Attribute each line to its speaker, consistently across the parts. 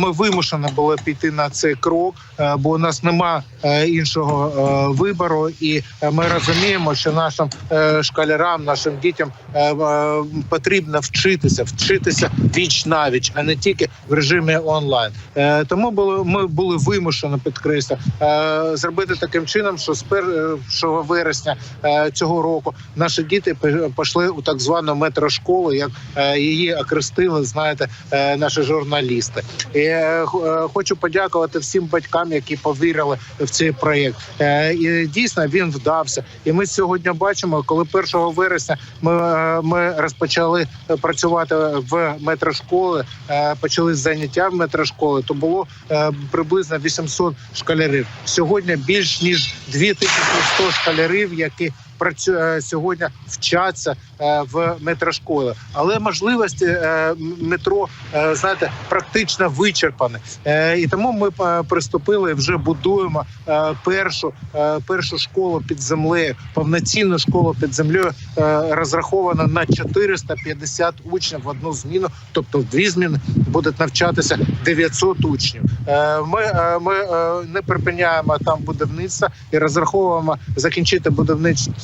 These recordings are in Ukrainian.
Speaker 1: ми вимушені були піти на цей крок, е, бо у нас нема е, іншого е, вибору, і ми розуміємо, що нашим школярам, нашим дітям потрібно вчитися, вчитися віч навіч, а не тільки в режимі онлайн. Тому було ми були вимушені підкреслю зробити таким чином, що з 1 вересня цього року наші діти пішли у так звану метрошколу, як її окрестили, знаєте, наші журналісти. Е, е, хочу подякувати всім батькам, які повірили в цей проєкт. Е, І дійсно він вдався. І ми сьогодні бачимо, коли 1 вересня ми, ми розпочали працювати в метрошколи, почали заняття в метрошколи, то було приблизно 800 школярів. Сьогодні більш ніж 2100 школярів, які сьогодні вчаться е, в метрошколи, але можливості е, метро е, знаєте практично вичерпані. Е, І тому ми е, приступили вже будуємо е, першу е, першу школу під землею, повноцінну школу під землею е, розрахована на 450 учнів в одну зміну, тобто в дві зміни будуть навчатися 900 учнів. Е, Ми, е, ми е, не припиняємо там будівництво і розраховуємо закінчити будівництво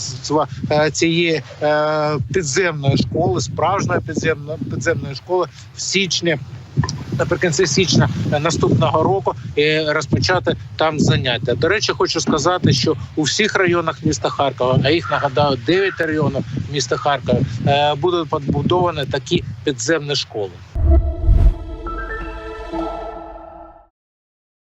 Speaker 1: е, цієї е, підземної школи, справжньої підземної підземної школи в січні. Наприкінці січня наступного року і розпочати там заняття. До речі, хочу сказати, що у всіх районах міста Харкова, а їх нагадаю 9 районів міста Харкова, е, будуть побудовані такі підземні школи.